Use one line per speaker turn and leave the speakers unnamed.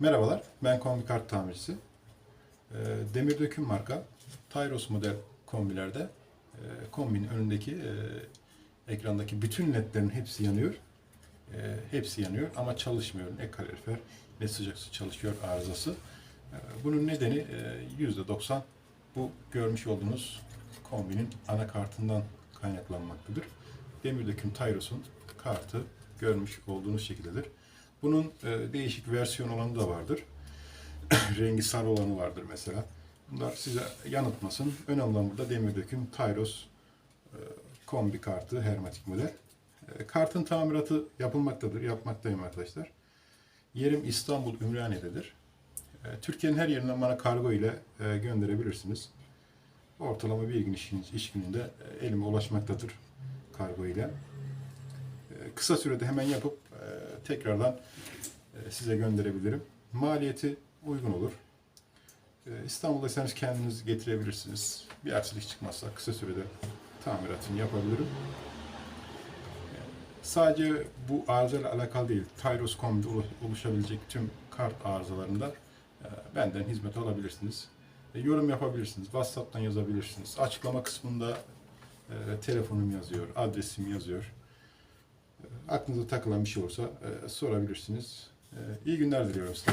Merhabalar, ben kombi kart tamircisi. Ee, Demir döküm marka Tyros model kombilerde e, kombinin önündeki e, ekrandaki bütün ledlerin hepsi yanıyor. E, hepsi yanıyor ama çalışmıyor. Ne kalorifer ne sıcak su çalışıyor arızası. Bunun nedeni e, %90 bu görmüş olduğunuz kombinin anakartından kaynaklanmaktadır. Demir döküm Tyros'un kartı görmüş olduğunuz şekildedir. Bunun e, değişik versiyon olanı da vardır. Rengi sarı olanı vardır mesela. Bunlar size yanıltmasın. Önemli olan burada demir döküm Tyros e, kombi kartı hermetik model. E, kartın tamiratı yapılmaktadır. Yapmaktayım arkadaşlar. Yerim İstanbul Ümraniye'dedir. E, Türkiye'nin her yerinden bana kargo ile e, gönderebilirsiniz. Ortalama bir gün iş, iş gününde e, elime ulaşmaktadır kargo ile. E, Kısa sürede hemen yapıp tekrardan e, size gönderebilirim. Maliyeti uygun olur. E, İstanbul'daysanız kendiniz getirebilirsiniz. Bir aksilik çıkmazsa kısa sürede tamiratını yapabilirim. E, Sadece bu arızayla alakalı değil, Tyros Combi'de olu- oluşabilecek tüm kart arızalarında e, benden hizmet alabilirsiniz. E, Yorum yapabilirsiniz, WhatsApp'tan yazabilirsiniz. Açıklama kısmında telefonum yazıyor, adresim yazıyor. Aklınıza takılan bir şey olursa e, sorabilirsiniz. E, İyi günler diliyorum size.